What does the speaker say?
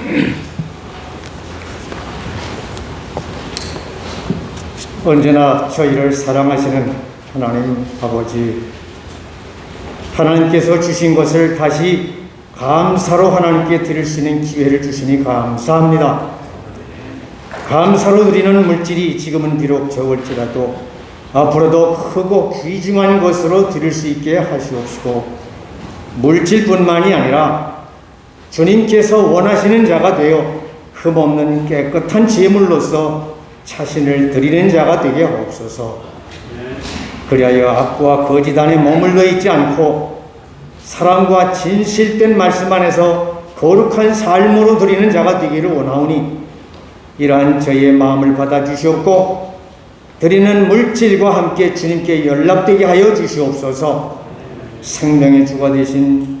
언제나 저희를 사랑하시는 하나님 아버지, 하나님께서 주신 것을 다시 감사로 하나님께 드릴 수 있는 기회를 주시니 감사합니다. 감사로 드리는 물질이 지금은 비록 적을지라도 앞으로도 크고 귀중한 것으로 드릴 수 있게 하시옵시고 물질뿐만이 아니라 주님께서 원하시는 자가 되어 흠없는 깨끗한 제물로서 자신을 드리는 자가 되게 하옵소서. 그리하여 악과 거짓 안에 머물러 있지 않고 사랑과 진실된 말씀 안에서 거룩한 삶으로 드리는 자가 되기를 원하오니 이러한 저희의 마음을 받아 주시옵고 드리는 물질과 함께 주님께 연락되게 하여 주시옵소서. 생명의 주가 되신